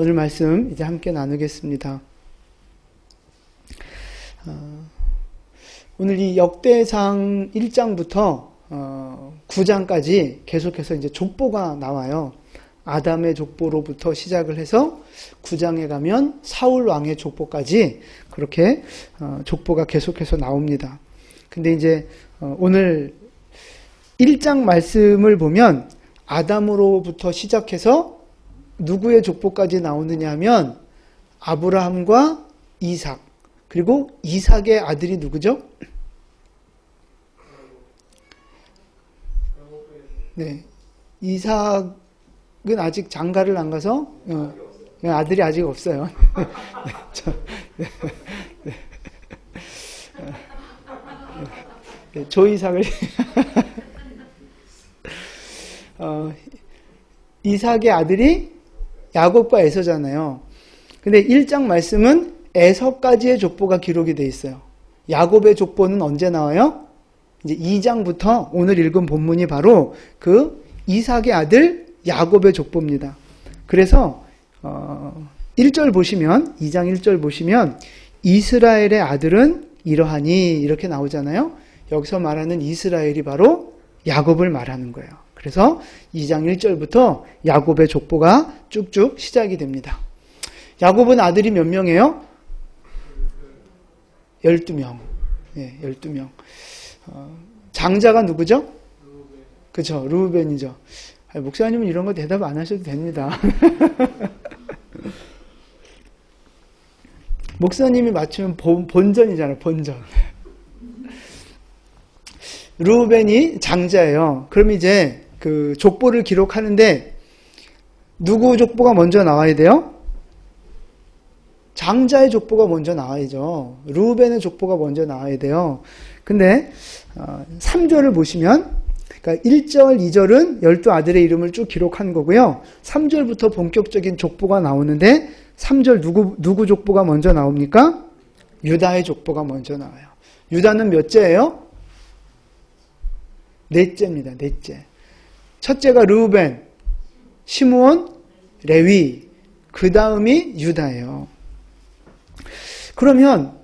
오늘 말씀 이제 함께 나누겠습니다. 어, 오늘 이 역대상 1장부터 어, 9장까지 계속해서 이제 족보가 나와요. 아담의 족보로부터 시작을 해서 9장에 가면 사울 왕의 족보까지 그렇게 어, 족보가 계속해서 나옵니다. 근데 이제 어, 오늘 1장 말씀을 보면 아담으로부터 시작해서 누구의 족보까지 나오느냐 하면 아브라함과 이삭 그리고 이삭의 아들이 누구죠? 네. 이삭은 아직 장가를 안 가서 어, 아들이 아직 없어요. 저, 네, 네. 네, 조이삭을 어, 이삭의 아들이 야곱과 에서잖아요. 근데 1장 말씀은 에서까지의 족보가 기록이 돼 있어요. 야곱의 족보는 언제 나와요? 이제 2장부터 오늘 읽은 본문이 바로 그 이삭의 아들 야곱의 족보입니다. 그래서 어 1절 보시면 2장 1절 보시면 이스라엘의 아들은 이러하니 이렇게 나오잖아요. 여기서 말하는 이스라엘이 바로 야곱을 말하는 거예요. 그래서 2장 1절부터 야곱의 족보가 쭉쭉 시작이 됩니다. 야곱은 아들이 몇 명이에요? 12명. 예, 12명. 어, 장자가 누구죠? 그죠. 루벤이죠. 목사님은 이런 거 대답 안 하셔도 됩니다. 목사님이 맞추면 본, 본전이잖아요, 본전. 루벤이 장자예요. 그럼 이제 그 족보를 기록하는데 누구 족보가 먼저 나와야 돼요? 장자의 족보가 먼저 나와야죠. 루벤의 족보가 먼저 나와야 돼요. 근데 3절을 어, 보시면 그러니까 1절, 2절은 열두 아들의 이름을 쭉 기록한 거고요. 3절부터 본격적인 족보가 나오는데 3절 누구 누구 족보가 먼저 나옵니까? 유다의 족보가 먼저 나와요. 유다는 몇째예요? 넷째입니다. 넷째. 첫째가 르우벤, 시므온, 레위. 그 다음이 유다예요. 그러면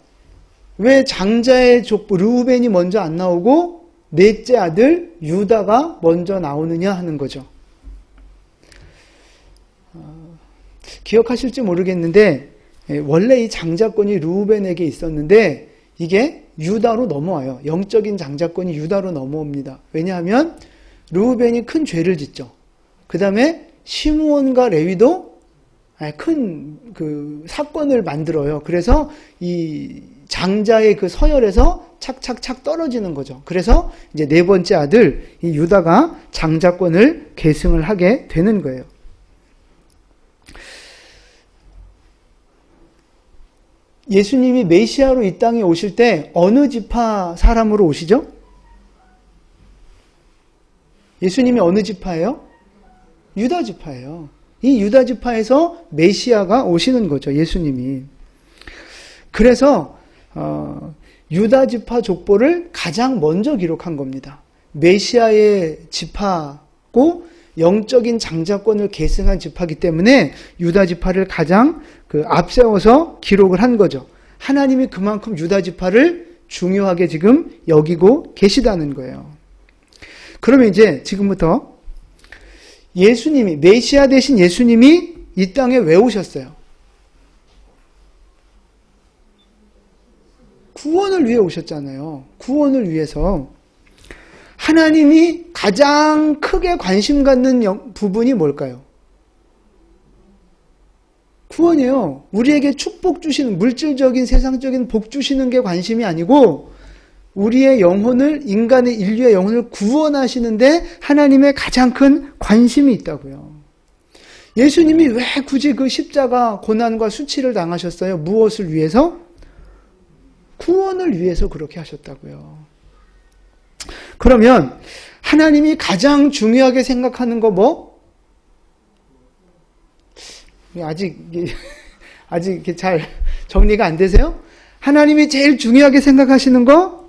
왜 장자의 족보 르우벤이 먼저 안 나오고 넷째 아들 유다가 먼저 나오느냐 하는 거죠. 어, 기억하실지 모르겠는데 예, 원래 이 장자권이 르우벤에게 있었는데 이게 유다로 넘어와요. 영적인 장자권이 유다로 넘어옵니다. 왜냐하면 르우벤이 큰 죄를 짓죠. 그 다음에 시므온과 레위도 큰 그 사건을 만들어요. 그래서 이 장자의 그 서열에서 착착착 떨어지는 거죠. 그래서 이제 네 번째 아들 이 유다가 장자권을 계승을 하게 되는 거예요. 예수님이 메시아로 이 땅에 오실 때 어느 지파 사람으로 오시죠? 예수님이 어느 지파예요? 유다 지파예요. 이 유다 지파에서 메시아가 오시는 거죠. 예수님이. 그래서 어, 유다 지파 족보를 가장 먼저 기록한 겁니다. 메시아의 지파고 영적인 장자권을 계승한 지파기 때문에 유다 지파를 가장 그 앞세워서 기록을 한 거죠. 하나님이 그만큼 유다 지파를 중요하게 지금 여기고 계시다는 거예요. 그러면 이제 지금부터 예수님이 메시아 대신 예수님이 이 땅에 왜 오셨어요? 구원을 위해 오셨잖아요. 구원을 위해서 하나님이 가장 크게 관심 갖는 부분이 뭘까요? 구원이에요. 우리에게 축복 주시는 물질적인 세상적인 복 주시는 게 관심이 아니고 우리의 영혼을 인간의 인류의 영혼을 구원하시는데 하나님의 가장 큰 관심이 있다고요. 예수님이 왜 굳이 그 십자가 고난과 수치를 당하셨어요? 무엇을 위해서? 구원을 위해서 그렇게 하셨다고요. 그러면 하나님이 가장 중요하게 생각하는 거 뭐? 아직 아직 잘 정리가 안 되세요? 하나님이 제일 중요하게 생각하시는 거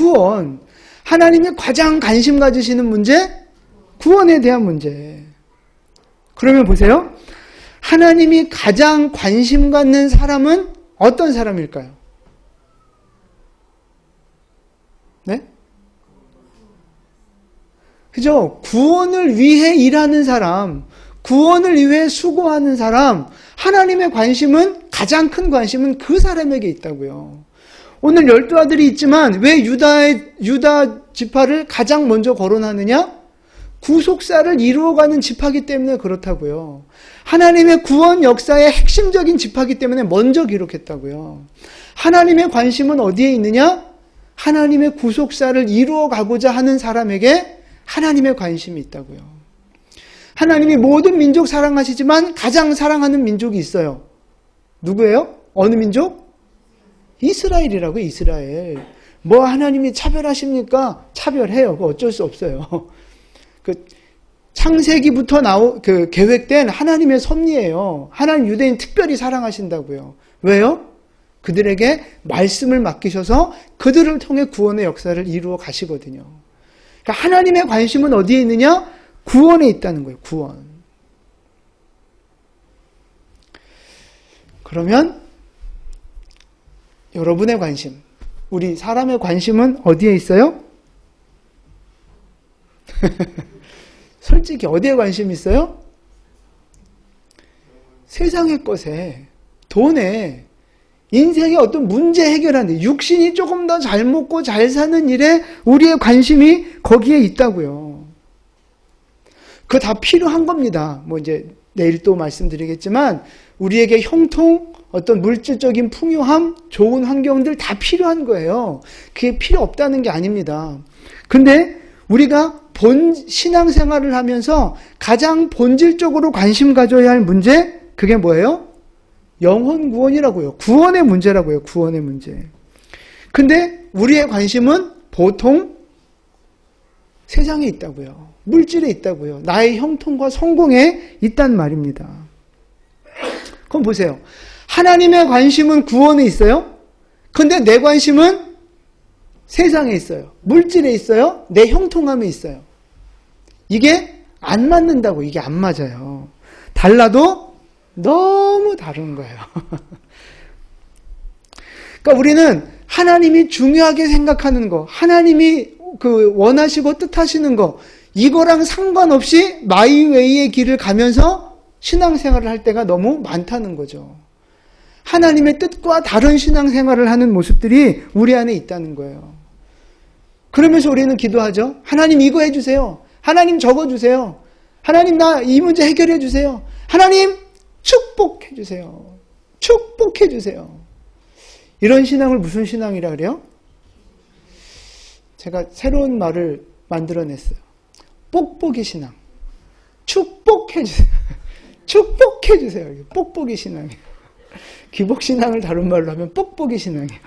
구원. 하나님이 가장 관심 가지시는 문제 구원에 대한 문제. 그러면 보세요. 하나님이 가장 관심 갖는 사람은 어떤 사람일까요? 네? 그죠? 구원을 위해 일하는 사람, 구원을 위해 수고하는 사람, 하나님의 관심은, 가장 큰 관심은 그 사람에게 있다고요. 오늘 열두 아들이 있지만 왜 유다의, 유다 지파를 가장 먼저 거론하느냐? 구속사를 이루어가는 지파기 때문에 그렇다고요. 하나님의 구원 역사의 핵심적인 지파기 때문에 먼저 기록했다고요. 하나님의 관심은 어디에 있느냐? 하나님의 구속사를 이루어가고자 하는 사람에게 하나님의 관심이 있다고요. 하나님이 모든 민족 사랑하시지만 가장 사랑하는 민족이 있어요. 누구예요? 어느 민족? 이스라엘이라고 이스라엘. 뭐 하나님이 차별하십니까? 차별해요. 그 어쩔 수 없어요. 그 창세기부터 나오 그 계획된 하나님의 섭리예요. 하나님 유대인 특별히 사랑하신다고요. 왜요? 그들에게 말씀을 맡기셔서 그들을 통해 구원의 역사를 이루어 가시거든요. 그러니까 하나님의 관심은 어디에 있느냐? 구원에 있다는 거예요. 구원. 그러면 여러분의 관심, 우리 사람의 관심은 어디에 있어요? 솔직히 어디에 관심 있어요? 세상의 것에, 돈에, 인생의 어떤 문제 해결하는 육신이 조금 더 잘 먹고 잘 사는 일에 우리의 관심이 거기에 있다고요. 그거 다 필요한 겁니다. 뭐 이제 내일 또 말씀드리겠지만 우리에게 형통, 어떤 물질적인 풍요함, 좋은 환경들 다 필요한 거예요. 그게 필요 없다는 게 아닙니다. 근데 우리가 본 신앙생활을 하면서 가장 본질적으로 관심 가져야 할 문제 그게 뭐예요? 영혼 구원이라고요. 구원의 문제라고요. 구원의 문제. 근데 우리의 관심은 보통 세상에 있다고요. 물질에 있다고요. 나의 형통과 성공에 있단 말입니다. 그럼 보세요. 하나님의 관심은 구원에 있어요? 근데 내 관심은 세상에 있어요. 물질에 있어요. 내 형통함에 있어요. 이게 안 맞는다고. 이게 안 맞아요. 달라도 너무 다른 거예요. 그러니까 우리는 하나님이 중요하게 생각하는 거, 하나님이 그 원하시고 뜻하시는 거, 이거랑 상관없이 마이웨이의 길을 가면서 신앙생활을 할 때가 너무 많다는 거죠. 하나님의 뜻과 다른 신앙생활을 하는 모습들이 우리 안에 있다는 거예요. 그러면서 우리는 기도하죠. 하나님 이거 해주세요. 하나님 적어 주세요. 하나님 나 이 문제 해결해 주세요. 하나님 축복해 주세요. 축복해 주세요. 이런 신앙을 무슨 신앙이라 그래요? 제가 새로운 말을 만들어냈어요. 뽁뽁이 신앙. 축복해 주세요. 축복해 주세요. 뽁뽁이 신앙이에요. 기복 신앙을 다른 말로 하면 뽁뽁이 신앙이에요.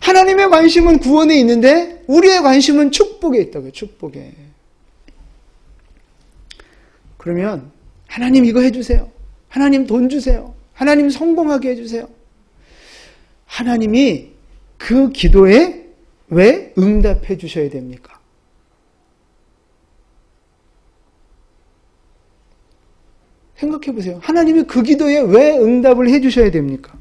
하나님의 관심은 구원에 있는데 우리의 관심은 축복에 있다고요. 축복에. 그러면 하나님 이거 해주세요. 하나님 돈 주세요. 하나님 성공하게 해주세요. 하나님이 그 기도에 왜 응답해 주셔야 됩니까? 생각해 보세요. 하나님이 그 기도에 왜 응답을 해 주셔야 됩니까?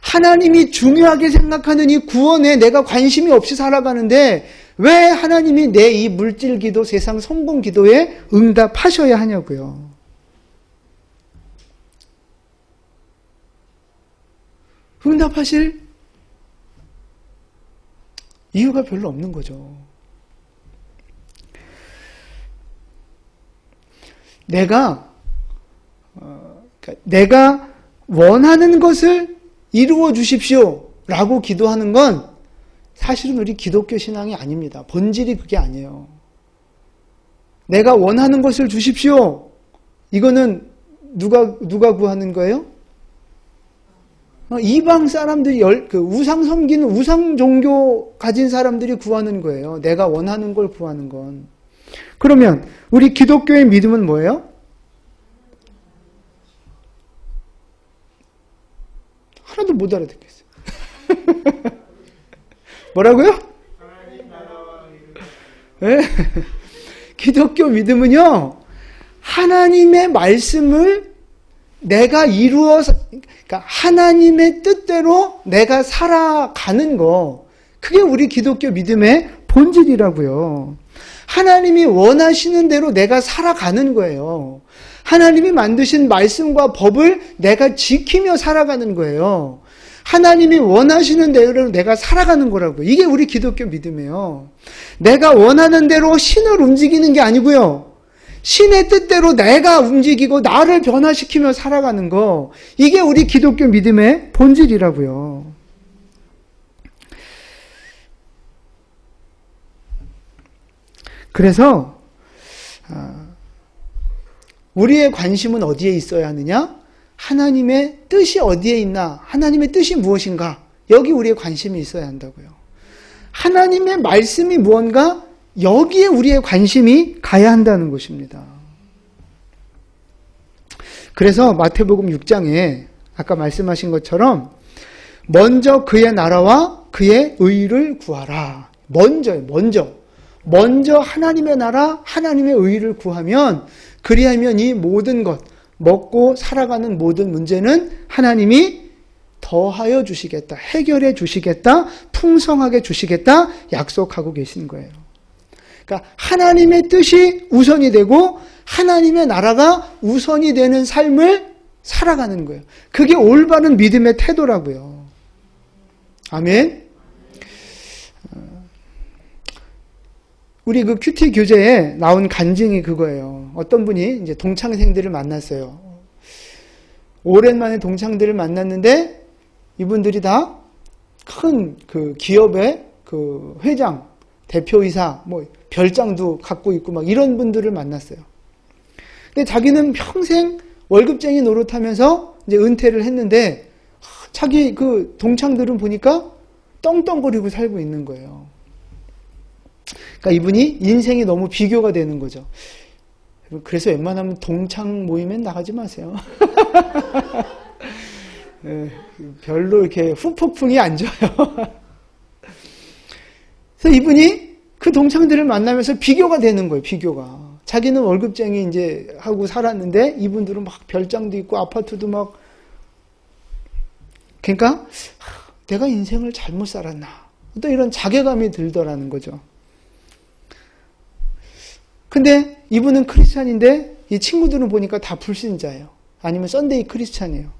하나님이 중요하게 생각하는 이 구원에 내가 관심이 없이 살아가는데 왜 하나님이 내 이 물질 기도, 세상 성공 기도에 응답하셔야 하냐고요. 응답하실 이유가 별로 없는 거죠. 내가 어, 그러니까 내가 원하는 것을 이루어 주십시오. 라고 기도하는 건 사실은 우리 기독교 신앙이 아닙니다. 본질이 그게 아니에요. 내가 원하는 것을 주십시오. 이거는 누가, 누가 구하는 거예요? 어, 이방 사람들이 열, 그 우상 섬기는 우상 종교 가진 사람들이 구하는 거예요. 내가 원하는 걸 구하는 건. 그러면 우리 기독교의 믿음은 뭐예요? 하나도 못 알아듣겠어요. 뭐라고요? 네? 기독교 믿음은요, 하나님의 말씀을 내가 이루어서, 그러니까 하나님의 뜻대로 내가 살아가는 거, 그게 우리 기독교 믿음의 본질이라고요. 하나님이 원하시는 대로 내가 살아가는 거예요. 하나님이 만드신 말씀과 법을 내가 지키며 살아가는 거예요. 하나님이 원하시는 대로 내가 살아가는 거라고. 이게 우리 기독교 믿음이에요. 내가 원하는 대로 신을 움직이는 게 아니고요. 신의 뜻대로 내가 움직이고 나를 변화시키며 살아가는 거. 이게 우리 기독교 믿음의 본질이라고요. 그래서 아, 우리의 관심은 어디에 있어야 하느냐? 하나님의 뜻이 어디에 있나? 하나님의 뜻이 무엇인가? 여기 우리의 관심이 있어야 한다고요. 하나님의 말씀이 무언가? 여기에 우리의 관심이 가야 한다는 것입니다. 그래서 마태복음 6장에 아까 말씀하신 것처럼 먼저 그의 나라와 그의 의를 구하라. 먼저요, 먼저. 먼저 하나님의 나라, 하나님의 의를 구하면 그리하면 이 모든 것, 먹고 살아가는 모든 문제는 하나님이 더하여 주시겠다, 해결해 주시겠다, 풍성하게 주시겠다 약속하고 계신 거예요. 그러니까 하나님의 뜻이 우선이 되고 하나님의 나라가 우선이 되는 삶을 살아가는 거예요. 그게 올바른 믿음의 태도라고요. 아멘. 우리 그 큐티 교재에 나온 간증이 그거예요. 어떤 분이 이제 동창생들을 만났어요. 오랜만에 동창들을 만났는데 이분들이 다 큰 그 기업의 그 회장, 대표이사, 뭐 별장도 갖고 있고 막 이런 분들을 만났어요. 근데 자기는 평생 월급쟁이 노릇하면서 이제 은퇴를 했는데 자기 그 동창들은 보니까 떵떵거리고 살고 있는 거예요. 그러니까 이분이 인생이 너무 비교가 되는 거죠. 그래서 웬만하면 동창 모임엔 나가지 마세요. 네, 별로 이렇게 후폭풍이 안 좋아요. 그래서 이분이 그 동창들을 만나면서 비교가 되는 거예요, 비교가. 자기는 월급쟁이 이제 하고 살았는데 이분들은 막 별장도 있고 아파트도 막 그러니까 내가 인생을 잘못 살았나. 또 이런 자괴감이 들더라는 거죠. 근데 이분은 크리스찬인데 이 친구들은 보니까 다 불신자예요. 아니면 썬데이 크리스찬이에요.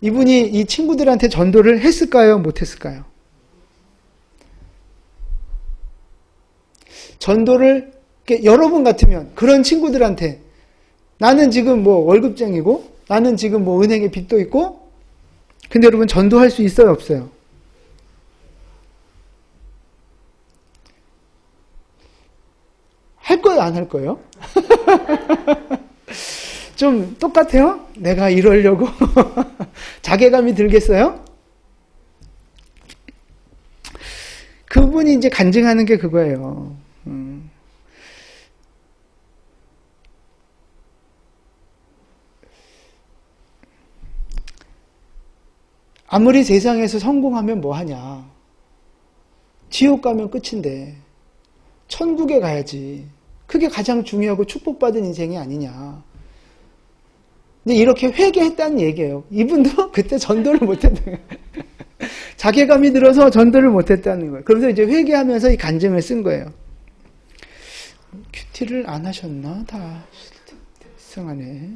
이분이 이 친구들한테 전도를 했을까요? 못했을까요? 전도를 여러분 같으면 그런 친구들한테 나는 지금 뭐 월급쟁이고 나는 지금 뭐 은행에 빚도 있고 근데 여러분 전도할 수 있어요 없어요? 할 거예요, 안 할 거예요? 좀 똑같아요? 내가 이러려고 자괴감이 들겠어요? 그분이 이제 간증하는 게 그거예요. 음. 아무리 세상에서 성공하면 뭐 하냐. 지옥 가면 끝인데. 천국에 가야지. 그게 가장 중요하고 축복받은 인생이 아니냐. 근데 이렇게 회개했다는 얘기예요. 이분도 그때 전도를 못했던 거예요. 자괴감이 들어서 전도를 못했다는 거예요. 그래서 이제 회개하면서 이 간증을 쓴 거예요. 큐티를 안 하셨나? 다 이상하네.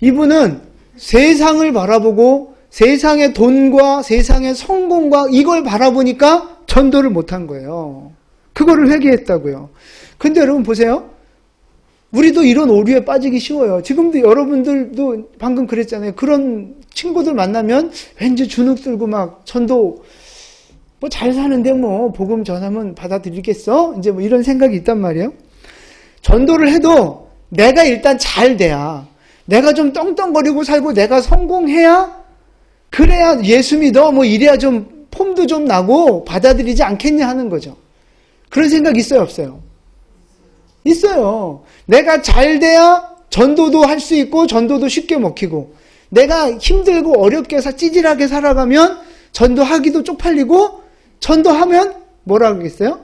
이분은 세상을 바라보고 세상의 돈과 세상의 성공과 이걸 바라보니까 전도를 못한 거예요. 그거를 회개했다고요. 근데 여러분 보세요. 우리도 이런 오류에 빠지기 쉬워요. 지금도 여러분들도 방금 그랬잖아요. 그런 친구들 만나면 왠지 주눅 들고 막 전도 뭐 잘 사는데 뭐 복음 전하면 받아들이겠어? 이제 뭐 이런 생각이 있단 말이에요. 전도를 해도 내가 일단 잘 돼야 내가 좀 떵떵거리고 살고 내가 성공해야 그래야 예수 믿어 뭐 이래야 좀 폼도 좀 나고 받아들이지 않겠냐 하는 거죠. 그런 생각 있어요, 없어요? 있어요. 내가 잘 돼야 전도도 할 수 있고 전도도 쉽게 먹히고 내가 힘들고 어렵게 사 찌질하게 살아가면 전도하기도 쪽팔리고 전도하면 뭐라 그러겠어요?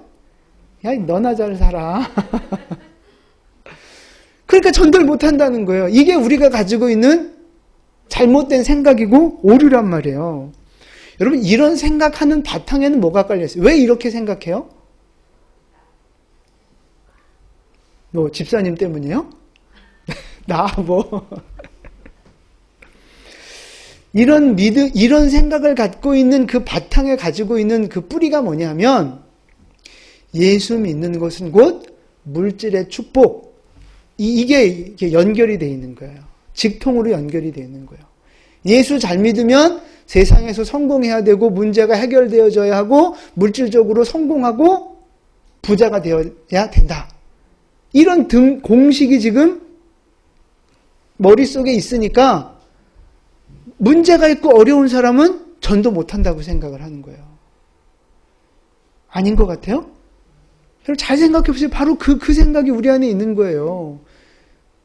야, 너나 잘 살아. 그러니까 전도를 못 한다는 거예요. 이게 우리가 가지고 있는 잘못된 생각이고 오류란 말이에요. 여러분, 이런 생각하는 바탕에는 뭐가 깔려있어요? 왜 이렇게 생각해요? 뭐, 집사님 때문이에요? 나, 뭐. 이런 믿음, 이런 생각을 갖고 있는 그 바탕에 가지고 있는 그 뿌리가 뭐냐면, 예수 믿는 것은 곧 물질의 축복. 이, 게 연결이 되어 있는 거예요. 직통으로 연결이 되어 있는 거예요. 예수 잘 믿으면 세상에서 성공해야 되고 문제가 해결되어져야 하고 물질적으로 성공하고 부자가 되어야 된다. 이런 등 공식이 지금 머릿속에 있으니까 문제가 있고 어려운 사람은 전도 못한다고 생각을 하는 거예요. 아닌 것 같아요? 잘 생각해 보세요. 바로 그, 그 생각이 우리 안에 있는 거예요.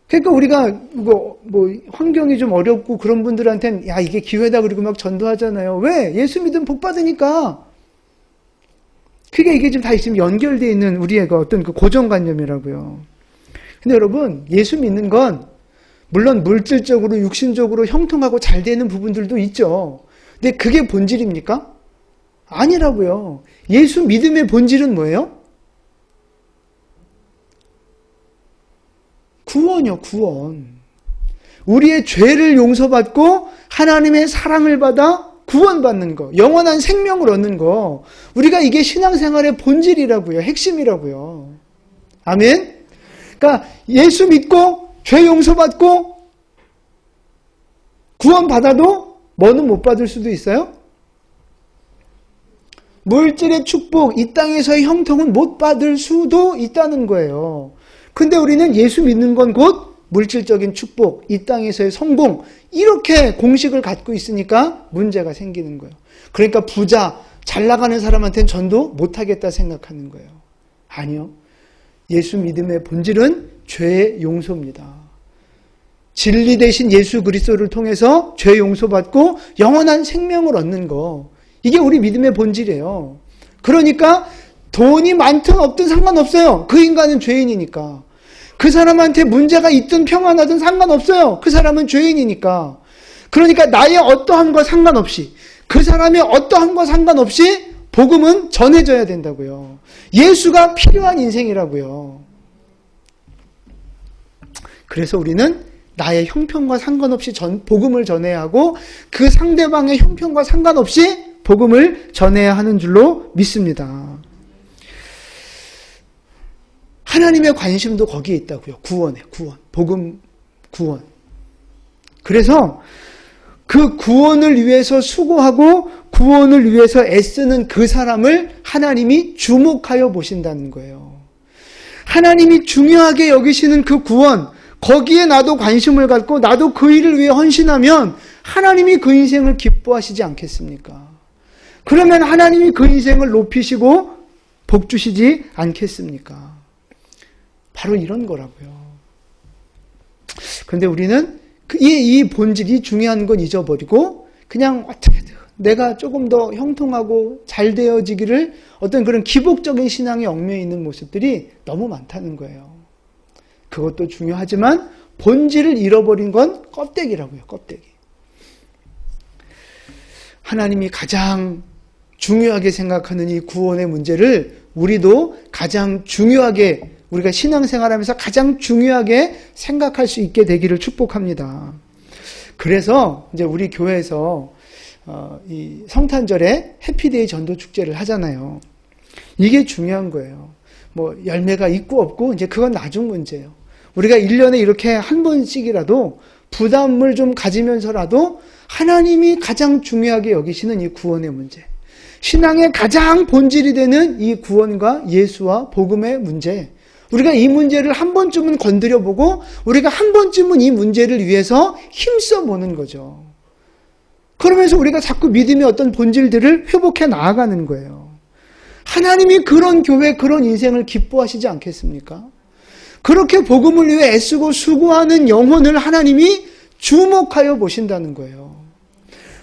그러니까 우리가 뭐, 뭐 환경이 좀 어렵고 그런 분들한테는 야 이게 기회다 그리고 막 전도하잖아요. 왜? 예수 믿으면 복 받으니까. 그게 이게 지금 다 지금 연결되어 있는 우리의 그 어떤 그 고정관념이라고요. 근데 여러분 예수 믿는 건 물론 물질적으로 육신적으로 형통하고 잘 되는 부분들도 있죠. 근데 그게 본질입니까? 아니라고요. 예수 믿음의 본질은 뭐예요? 구원이요, 구원. 우리의 죄를 용서받고 하나님의 사랑을 받아 구원받는 거, 영원한 생명을 얻는 거. 우리가 이게 신앙생활의 본질이라고요. 핵심이라고요. 아멘? 그러니까 예수 믿고 죄 용서받고 구원받아도 뭐는 못 받을 수도 있어요? 물질의 축복, 이 땅에서의 형통은 못 받을 수도 있다는 거예요. 근데 우리는 예수 믿는 건 곧 물질적인 축복, 이 땅에서의 성공, 이렇게 공식을 갖고 있으니까 문제가 생기는 거예요. 그러니까 부자, 잘 나가는 사람한테는 전도 못하겠다 생각하는 거예요. 아니요. 예수 믿음의 본질은 죄의 용서입니다. 진리 대신 예수 그리스도를 통해서 죄 용서받고 영원한 생명을 얻는 거. 이게 우리 믿음의 본질이에요. 그러니까 돈이 많든 없든 상관없어요. 그 인간은 죄인이니까. 그 사람한테 문제가 있든 평안하든 상관없어요. 그 사람은 죄인이니까. 그러니까 나의 어떠함과 상관없이 그 사람의 어떠함과 상관없이 복음은 전해져야 된다고요. 예수가 필요한 인생이라고요. 그래서 우리는 나의 형편과 상관없이 전, 복음을 전해야 하고 그 상대방의 형편과 상관없이 복음을 전해야 하는 줄로 믿습니다. 하나님의 관심도 거기에 있다고요. 구원에, 구원. 복음, 구원. 그래서 그 구원을 위해서 수고하고 구원을 위해서 애쓰는 그 사람을 하나님이 주목하여 보신다는 거예요. 하나님이 중요하게 여기시는 그 구원, 거기에 나도 관심을 갖고 나도 그 일을 위해 헌신하면 하나님이 그 인생을 기뻐하시지 않겠습니까? 그러면 하나님이 그 인생을 높이시고 복 주시지 않겠습니까? 바로 이런 거라고요. 그런데 우리는 그 이, 이 본질 이 중요한 건 잊어버리고 그냥 어떻게든 내가 조금 더 형통하고 잘 되어지기를 어떤 그런 기복적인 신앙에 얽매여 있는 모습들이 너무 많다는 거예요. 그것도 중요하지만 본질을 잃어버린 건 껍데기라고요, 껍데기. 하나님이 가장 중요하게 생각하는 이 구원의 문제를 우리도 가장 중요하게 우리가 신앙생활하면서 가장 중요하게 생각할 수 있게 되기를 축복합니다. 그래서 이제 우리 교회에서 어, 이 성탄절에 해피데이 전도 축제를 하잖아요. 이게 중요한 거예요. 뭐 열매가 있고 없고 이제 그건 나중 문제예요. 우리가 1년에 이렇게 한 번씩이라도 부담을 좀 가지면서라도 하나님이 가장 중요하게 여기시는 이 구원의 문제. 신앙의 가장 본질이 되는 이 구원과 예수와 복음의 문제. 우리가 이 문제를 한 번쯤은 건드려 보고 우리가 한 번쯤은 이 문제를 위해서 힘써 보는 거죠. 그러면서 우리가 자꾸 믿음의 어떤 본질들을 회복해 나아가는 거예요. 하나님이 그런 교회, 그런 인생을 기뻐하시지 않겠습니까? 그렇게 복음을 위해 애쓰고 수고하는 영혼을 하나님이 주목하여 보신다는 거예요.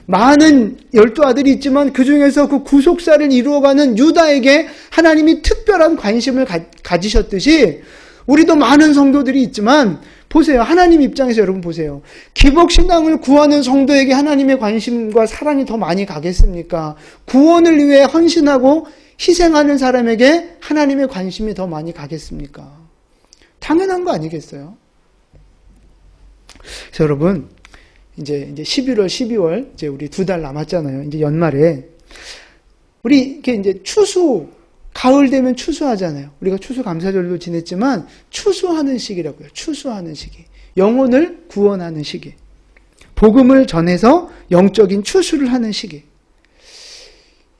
많은 열두 아들이 있지만 그 중에서 그 구속사를 이루어가는 유다에게 하나님이 특별한 관심을 가, 가지셨듯이 우리도 많은 성도들이 있지만 보세요. 하나님 입장에서 여러분 보세요. 기복신앙을 구하는 성도에게 하나님의 관심과 사랑이 더 많이 가겠습니까? 구원을 위해 헌신하고 희생하는 사람에게 하나님의 관심이 더 많이 가겠습니까? 당연한 거 아니겠어요? 여러분, 이제, 이제 11월, 12월, 이제 우리 두 달 남았잖아요. 이제 연말에. 우리 이렇게 이제 추수, 가을 되면 추수하잖아요. 우리가 추수 감사절도 지냈지만 추수하는 시기라고요. 추수하는 시기. 영혼을 구원하는 시기. 복음을 전해서 영적인 추수를 하는 시기.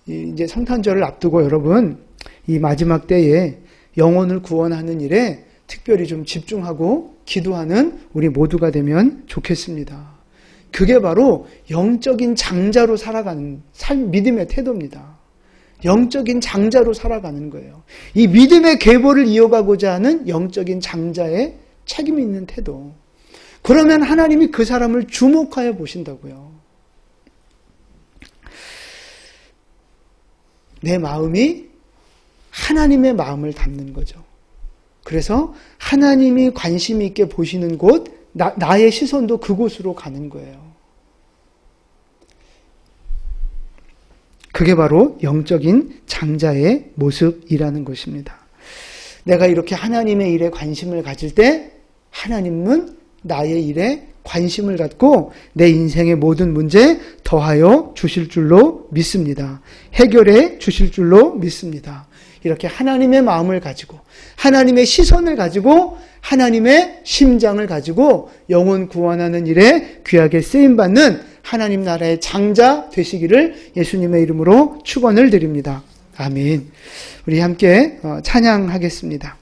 이제 성탄절을 앞두고 여러분, 이 마지막 때에 영혼을 구원하는 일에 특별히 좀 집중하고 기도하는 우리 모두가 되면 좋겠습니다. 그게 바로 영적인 장자로 살아가는 삶, 믿음의 태도입니다. 영적인 장자로 살아가는 거예요. 이 믿음의 계보를 이어가고자 하는 영적인 장자의 책임 있는 태도. 그러면 하나님이 그 사람을 주목하여 보신다고요. 내 마음이 하나님의 마음을 담는 거죠. 그래서 하나님이 관심 있게 보시는 곳, 나, 나의 시선도 그곳으로 가는 거예요. 그게 바로 영적인 장자의 모습이라는 것입니다. 내가 이렇게 하나님의 일에 관심을 가질 때 하나님은 나의 일에 관심을 갖고 내 인생의 모든 문제 더하여 주실 줄로 믿습니다. 해결해 주실 줄로 믿습니다. 이렇게 하나님의 마음을 가지고 하나님의 시선을 가지고 하나님의 심장을 가지고 영혼 구원하는 일에 귀하게 쓰임 받는 하나님 나라의 장자 되시기를 예수님의 이름으로 축원을 드립니다. 아멘. 우리 함께 어, 찬양하겠습니다.